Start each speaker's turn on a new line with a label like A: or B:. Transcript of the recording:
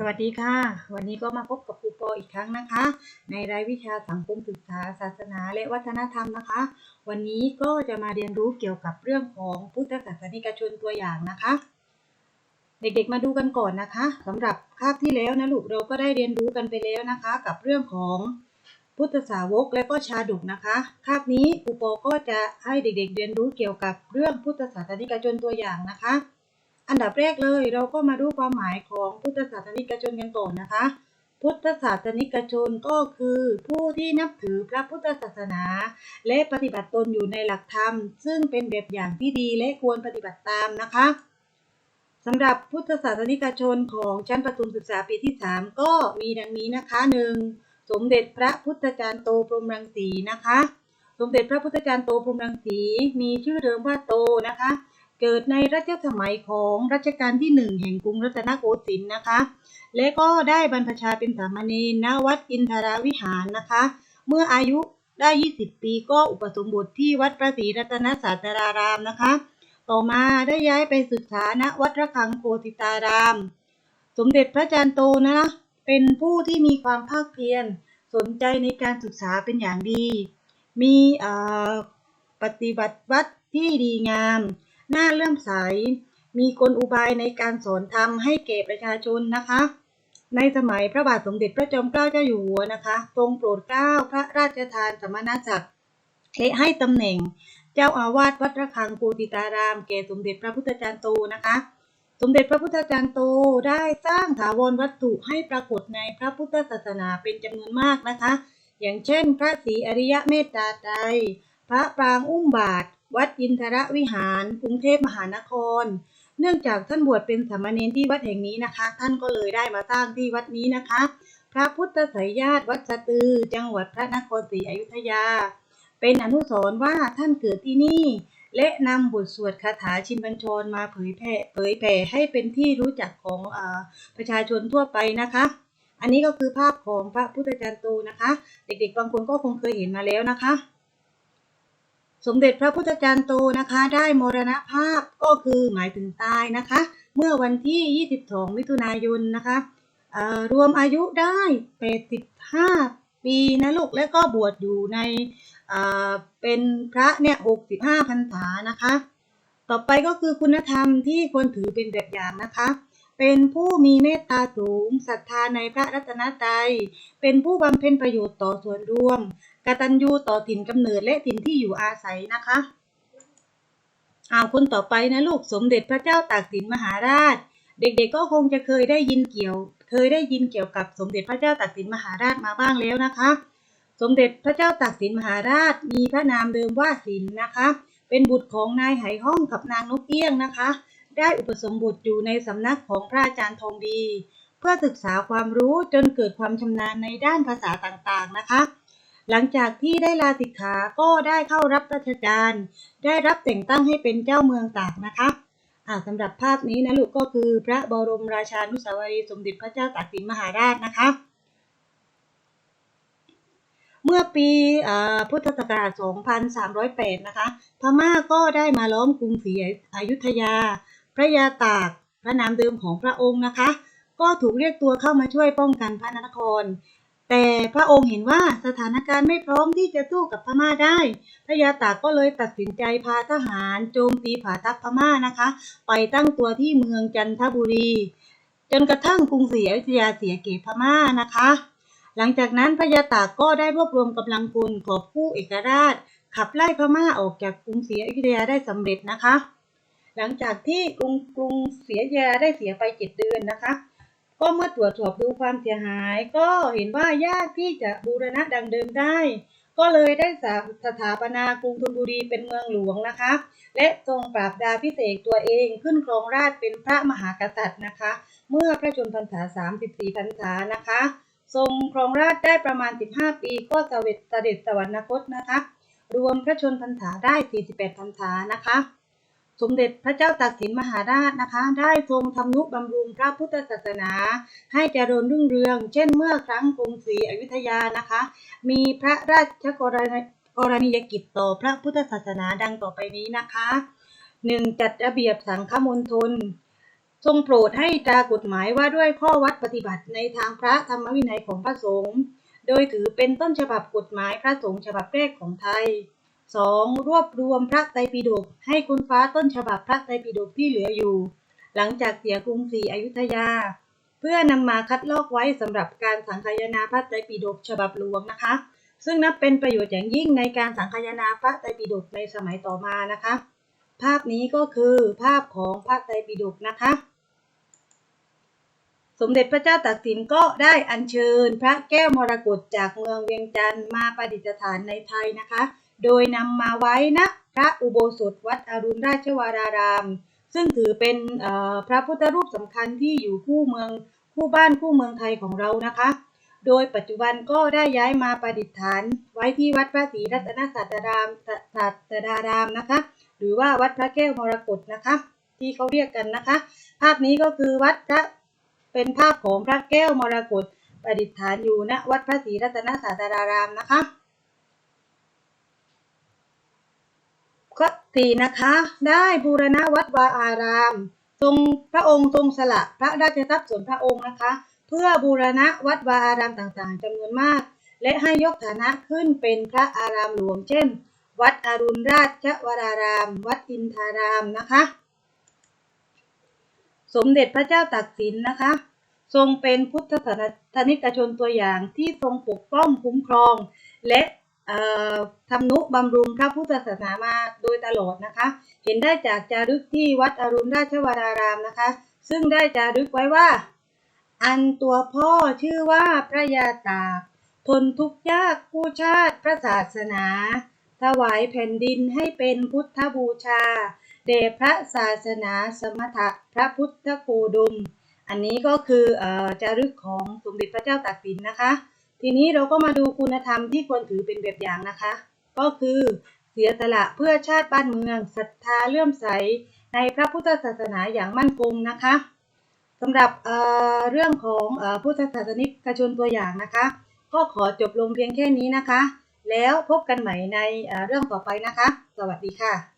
A: สวัสดีค่ะ วันนี้ก็มาพบกับครูปออีกครั้งนะคะ ในรายวิชาสังคมศึกษาศาสนาและวัฒนธรรมนะคะ วันนี้ก็จะมาเรียนรู้เกี่ยวกับเรื่องของพุทธศาสนิกชนตัวอย่างนะคะ เด็กๆมาดูกันก่อนนะคะสำหรับคาบที่แล้วนะลูกเราก็ได้เรียนรู้กันไปแล้วนะคะ กับเรื่องของพุทธสาวกและก็ชาดกนะคะคาบนี้ครูปอก็จะให้เด็กๆ เรียนรู้เกี่ยวกับเรื่องพุทธศาสนิกชนตัวอย่างนะคะ อันดับแรกเลยเราก็มาดูความหมายของพุทธศาสนิกชนกันก่อนนะคะ พุทธศาสนิกชนก็คือผู้ที่นับถือพระพุทธศาสนา และปฏิบัติตนอยู่ในหลักธรรม ซึ่งเป็นแบบอย่างที่ดีและควรปฏิบัติตามนะคะสำหรับพุทธศาสนิกชนของชั้นประถมศึกษาปีที่ 3 ก็มีดังนี้นะคะหนึ่งสมเด็จพระพุทธจารย์โตพรมรังสีนะคะ สมเด็จพระพุทธจารย์โตพรมรังสีมีชื่อเดิมว่าโตนะคะ เกิดในรัชสมัยของรัชกาลที่หนึ่งแห่งกรุงรัตนโกสินทร์นะคะ และก็ได้บรรพชาเป็นสามเณรณวัดอินทราวิหารนะคะ เมื่ออายุได้ 20 ปีก็อุปสมบทที่วัดพระศรีรัตนศาสดารามนะคะ ต่อมาได้ย้ายไปศึกษาณวัดระฆังโคติตาราม สมเด็จพระจารย์โตนะ เป็นผู้ที่มีความภาคเพียรสนใจในการศึกษาเป็นอย่างดี มีปฏิบัติวัดที่ดีงาม น่าเลื่อมใส มีกลอุบายในการสอนธรรมให้แก่ประชาชนนะคะ ในสมัยพระบาทสมเด็จพระจอมเกล้าเจ้าอยู่หัวนะคะ ทรงโปรดเกล้าพระราชทานสมณศักดิ์และให้ตำแหน่ง เจ้าอาวาสวัดระฆังโกติตารามแก่สมเด็จพระพุทธจารย์โตนะคะสมเด็จพระพุทธจารย์โตได้สร้างถาวรวัตถุให้ปรากฏในพระพุทธศาสนาเป็นจำนวนมากนะคะ อย่างเช่น พระศรีอริยะเมตตาไตรพระปรางอุ้มบาท วัดอินทรวิหาร กรุงเทพมหานคร เนื่องจากท่านบวชเป็นสามเณรที่วัดแห่งนี้นะคะ ท่านก็เลยได้มาสร้างที่วัดนี้นะคะ พระพุทธสายญาติวัดสตือ จังหวัดพระนครศรีอยุธยา เป็นอนุสรณ์ว่าท่านเกิดที่นี่ และนำบทสวดคาถาชินบัญชรมาเผยแผ่เผยแผ่ให้เป็นที่รู้จักของอประชาชนทั่วไปนะคะอันนี้ก็คือภาพของพระพุทธจารย์โตนะคะ เด็กๆบางคนก็คงเคยเห็นมาแล้วนะคะ สมเด็จพระพุทธจารย์โตนะคะ ได้มรณภาพก็คือหมายถึงตายนะคะ เมื่อวันที่ 22 มิถุนายนนะคะรวมอายุได้ 85 ปีนะลูก และก็บวชอยู่ในเป็นพระเนี่ย 65พรรษานะคะ ต่อไปก็คือคุณธรรมที่ควรถือเป็นแบบอย่างนะคะ เป็นผู้มีเมตตาสูงศรัทธาในพระรัตนตรัย เป็นผู้บำเพ็ญประโยชน์ต่อส่วนรวม กตัญญูต่อถิ่นกำเนิดและถิ่นที่อยู่อาศัยนะคะอ้าวคนต่อไปนะลูกสมเด็จพระเจ้าตากสินมหาราช เด็กๆก็คงจะเคยได้ยินเกี่ยว เคยได้ยินเกี่ยวกับสมเด็จพระเจ้าตากสินมหาราชมาบ้างแล้วนะคะ สมเด็จพระเจ้าตากสินมหาราช มีพระนามเดิมว่าสินนะคะ เป็นบุตรของนายไหห้องกับนางนกเอี้ยงนะคะ ได้อุปสมบทอยู่ในสำนักของพระอาจารย์ทองดี เพื่อศึกษาความรู้จนเกิดความชำนาญในด้านภาษาต่างๆนะคะ หลังจากที่ได้ลาสิกขาก็ได้เข้ารับราชการ ได้รับแต่งตั้งให้เป็นเจ้าเมืองตากนะคะอ่าสำหรับภาพนี้นะลูกก็คือพระบรมราชานุสาวรีย์สมเด็จพระเจ้าตากสินมหาราชนะคะ เมื่อปีพุทธศักราช 2308 นะคะ พม่าก็ได้มาล้อมกรุงศรีอยุธยา พระยาตาก พระนามเดิมของพระองค์นะคะ ก็ถูกเรียกตัวเข้ามาช่วยป้องกันพระนคร แต่พระองค์เห็นว่าสถานการณ์ไม่พร้อมที่จะสู้กับพม่าได้ พระยาตากก็เลยตัดสินใจพาทหารโจมตีผาทัพพม่านะคะ ไปตั้งตัวที่เมืองจันทบุรี จนกระทั่งกรุงศรีอยุธยาเสียเกตพม่านะคะ หลังจากนั้นพระยาตากก็ได้รวบรวมกำลังพลกอบผู้เอกราช ขับไล่พม่าออกจากกรุงศรีอยุธยาได้สำเร็จนะคะ หลังจากที่กรุงกรุงศรีอยุธยาได้เสียไปเจ็ดเดือนนะคะ ก็เมื่อตรวจสอบดูความเสียหาย ก็เห็นว่ายากที่จะบูรณะดังเดิมได้ ก็เลยได้สถาปนากรุงธนบุรีเป็นเมืองหลวงนะคะ และทรงปราบดาพิเศษตัวเองขึ้นครองราชเป็นพระมหากษัตริย์นะคะ เมื่อพระชนพรรษา 34 พรรษานะคะ ทรงครองราชได้ประมาณ 15 ปีก็เสเสด็จสวรรคตนะคะ รวมพระชนพรรษาได้ 48 พรรษานะคะ สมเด็จพระเจ้าตากสินมหาราชนะคะ ได้ทรงทำนุบำรุงพระพุทธศาสนา ให้เจริญรุ่งเรือง เช่นเมื่อครั้งกรุงศรีอยุธยานะคะ มีพระราชกรณีกรณียกิจต่อพระพุทธศาสนาดังต่อไปนี้นะคะ 1. จัดระเบียบสังฆมณฑลทรงโปรดให้ตรากฎหมายว่าด้วยข้อวัดปฏิบัติในทางพระธรรมวินัยของพระสงฆ์โดยถือเป็นต้นฉบับกฎหมายพระสงฆ์ฉบับแรกของไทย 2. รวบรวมพระไตรปิฎกให้คุณฟ้าต้นฉบับพระไตรปิฎกที่เหลืออยู่ หลังจากเสียกรุงศรีอยุธยา เพื่อนำมาคัดลอกไว้สำหรับการสังคายนาพระไตรปิฎกฉบับหลวงนะคะ ซึ่งนับเป็นประโยชน์อย่างยิ่งในการสังคายนาพระไตรปิฎกในสมัยต่อมานะคะ ภาพนี้ก็คือภาพของพระไตรปิฎกนะคะ สมเด็จพระเจ้าตากสินก็ได้อัญเชิญ พระแก้วมรกตจากเมืองเวียงจันทร์มาประดิษฐานในไทยนะคะ โดยนำมาไว้ณพระอุโบสถวัดอรุณราชวราราม ซึ่งถือเป็นพระพุทธรูปสำคัญที่อยู่คู่เมืองคู่บ้านคู่เมืองไทยของเรานะคะ โดยปัจจุบันก็ได้ย้ายมาประดิษฐาน ไว้ที่วัดพระศรีรัตนศาสดารามศาสดารามนะคะ หรือว่าวัดพระแก้วมรกตนะคะ ที่เขาเรียกกันนะคะ ภาพนี้ก็คือวัดพระเป็นภาพของพระแก้วมรกตประดิษฐานอยู่ณวัดพระศรีรัตนศาสดารามนะคะ ข้อสี่นะคะ ได้บูรณะวัดวาอาราม ทรงพระองค์ทรงสละพระราชทรัพย์ส่วนพระองค์นะคะ เพื่อบูรณะวัดวาอารามต่างๆจำนวนมาก และให้ยกฐานะขึ้นเป็นพระอารามหลวงเช่น วัดอรุณราชวราราม วัดอินทารามนะคะ สมเด็จพระเจ้าตากสินนะคะ ทรงเป็นพุทธศาสนิกชนตัวอย่างที่ทรงปกป้องคุ้มครอง และ ทำนุบำรุงพระพุทธศาสนามาโดยตลอดนะคะ เห็นได้จากจารึกที่วัดอรุณราชวรารามนะคะ ซึ่งได้จารึกไว้ว่า อันตัวพ่อชื่อว่าพระยาตากทนทุกข์ยากผู้ชาติพระศาสนา ถวายแผ่นดินให้เป็นพุทธบูชาเดพระศาสนาสมถะพระพุทธโคดม อันนี้ก็คืออจารึกของสมเด็จพระเจ้าตากสินนะคะ ทีนี้เราก็มาดูคุณธรรมที่ควรถือเป็นแบบอย่างนะคะ ก็คือเสียสละเพื่อชาติบ้านเมืองศรัทธาเลื่อมใสในพระพุทธศาสนาอย่างมั่นคงนะคะสำหรับเเรื่องของอพุทธศาสนิกชนตัวอย่างนะคะ ก็ขอจบลงเพียงแค่นี้นะคะ แล้วพบกันใหม่ในเเรื่องต่อไปนะคะ สวัสดีค่ะ